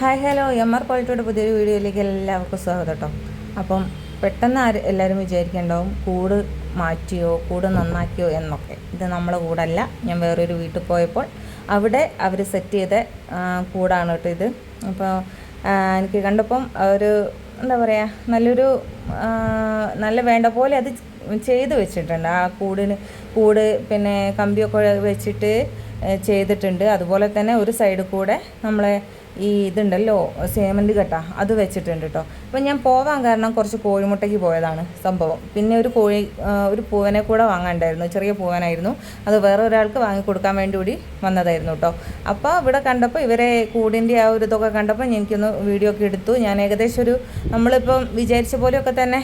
Hi hello M R ക്വാളിറ്റിയുടെ പുതിയൊരു വീഡിയോയിലേക്ക് എല്ലാവർക്കും സ്വാഗതം കേട്ടോ. അപ്പം പെട്ടെന്ന് ആര് എല്ലാവരും വിചാരിക്കേണ്ടാവും കൂട് മാറ്റിയോ കൂട് നന്നാക്കിയോ എന്നൊക്കെ. ഇത് നമ്മളെ കൂടല്ല. ഞാൻ വേറൊരു വീട്ടിൽ പോയപ്പോൾ അവിടെ അവർ സെറ്റ് ചെയ്ത കൂടാണ് കേട്ടോ ഇത്. അപ്പോൾ എനിക്ക് കണ്ടപ്പം ഒരു എന്താ പറയുക നല്ലൊരു നല്ല വേണ്ട പോലെ അത് ചെയ്ത് വെച്ചിട്ടുണ്ട്. ആ കൂടിന് കൂട് പിന്നെ കമ്പിയൊക്കെ വെച്ചിട്ട് ചെയ്തിട്ടുണ്ട്. അതുപോലെ തന്നെ ഒരു സൈഡ് കൂടെ നമ്മളെ ഈ ഇതുണ്ടല്ലോ സേമന്റ് കട്ട അത് വെച്ചിട്ടുണ്ട് കേട്ടോ അപ്പം ഞാൻ പോവാൻ കാരണം കുറച്ച് കോഴിമുട്ടയ്ക്ക് പോയതാണ് സംഭവം. പിന്നെ ഒരു കോഴി ഒരു പൂവനെ കൂടെ വാങ്ങാണ്ടായിരുന്നു ചെറിയ പൂവനായിരുന്നു. അത് വേറെ ഒരാൾക്ക് വാങ്ങി കൊടുക്കാൻ വേണ്ടി കൂടി വന്നതായിരുന്നു കേട്ടോ അപ്പോൾ ഇവിടെ കണ്ടപ്പോൾ ഇവരെ കൂടിന്റെ ആ ഒരു ഇതൊക്കെ കണ്ടപ്പോൾ എനിക്കൊന്ന് വീഡിയോ ഒക്കെ എടുത്തു. ഞാൻ ഏകദേശം ഒരു നമ്മളിപ്പം വിചാരിച്ച പോലെയൊക്കെ തന്നെ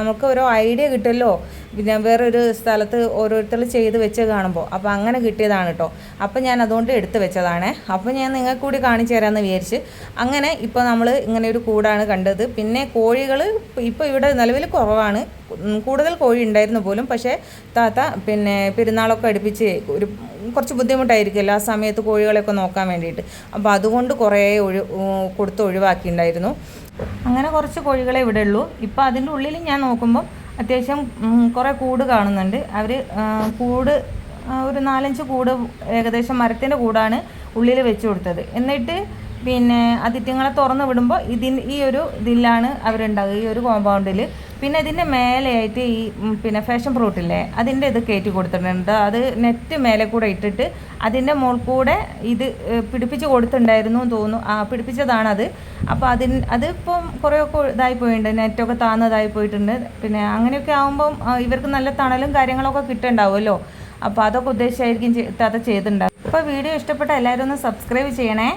നമുക്ക് ഓരോ ഐഡിയ കിട്ടുമല്ലോ പിന്നെ വേറൊരു സ്ഥലത്ത് ഓരോരുത്തർ ചെയ്ത് വെച്ച് കാണുമ്പോൾ അപ്പോൾ അങ്ങനെ കിട്ടിയതാണ് കേട്ടോ. അപ്പോൾ ഞാൻ അതുകൊണ്ട് എടുത്ത് വെച്ചതാണ്. അപ്പോൾ ഞാൻ നിങ്ങൾക്ക് കൂടി കാണിച്ചു തരാമെന്ന് വിചാരിച്ച് അങ്ങനെ ഇപ്പോൾ നമ്മൾ ഇങ്ങനെ ഒരു കൂടാണ് കണ്ടത്. പിന്നെ കോഴികൾ ഇപ്പോൾ ഇവിടെ നിലവിൽ കുറവാണ്. കൂടുതൽ കോഴി ഉണ്ടായിരുന്നു പോലും. പക്ഷേ താത്ത പിന്നെ പെരുന്നാളൊക്കെ അടുപ്പിച്ച് ഒരു കുറച്ച് ബുദ്ധിമുട്ടായിരിക്കുമല്ലോ ആ സമയത്ത് കോഴികളെയൊക്കെ നോക്കാൻ വേണ്ടിയിട്ട്. അപ്പോൾ അതുകൊണ്ട് കുറേ ഒഴി കൊടുത്ത് ഒഴിവാക്കിയിട്ടുണ്ടായിരുന്നു. അങ്ങനെ കുറച്ച് കോഴികളെ ഇവിടെ ഉള്ളൂ. ഇപ്പോൾ അതിന്റെ ഉള്ളിൽ ഞാൻ നോക്കുമ്പോൾ അത്യാവശ്യം കുറേ കൂട് കാണുന്നുണ്ട്. അവർ കൂട് ഒരു നാലഞ്ച് കൂട് ഏകദേശം മരത്തിന്റെ കൂടാണ് ഉള്ളിൽ വെച്ച് കൊടുത്തത്. എന്നിട്ട് പിന്നെ അതിത്യങ്ങളെ തുറന്ന് വിടുമ്പോൾ ഇതിന് ഈ ഒരു ഇതിലാണ് അവരുണ്ടാകുക ഈ ഒരു കോമ്പൗണ്ടിൽ പിന്നെ ഇതിന്റെ മേലെയായിട്ട് ഈ പിന്നെ ഫാഷൻ ഫ്രൂട്ടില്ലേ അതിന്റെ ഇത് കയറ്റി കൊടുത്തിട്ടുണ്ട്. അത് നെറ്റ് മേലെ കൂടെ ഇട്ടിട്ട് അതിന്റെ മുകൾ കൂടെ ഇത് പിടിപ്പിച്ച് കൊടുത്തിട്ടുണ്ടായിരുന്നു എന്ന് തോന്നുന്നു. ആ പിടിപ്പിച്ചതാണത് അപ്പോൾ അതിന് അതിപ്പം കുറേയൊക്കെ ഇതായി പോയിട്ടുണ്ട് നെറ്റൊക്കെ താന്നതായി പോയിട്ടുണ്ട്. പിന്നെ അങ്ങനെയൊക്കെ ആകുമ്പം ഇവർക്ക് നല്ല തണലും കാര്യങ്ങളൊക്കെ കിട്ടുന്നുണ്ടാവുമല്ലോ അപ്പോൾ അതൊക്കെ ഉദ്ദേശിച്ചായിരിക്കും അത് ചെയ്തിട്ടുണ്ടാവും അപ്പോൾ വീഡിയോ ഇഷ്ടപ്പെട്ട എല്ലാവരും ഒന്ന് സബ്സ്ക്രൈബ് ചെയ്യണേ.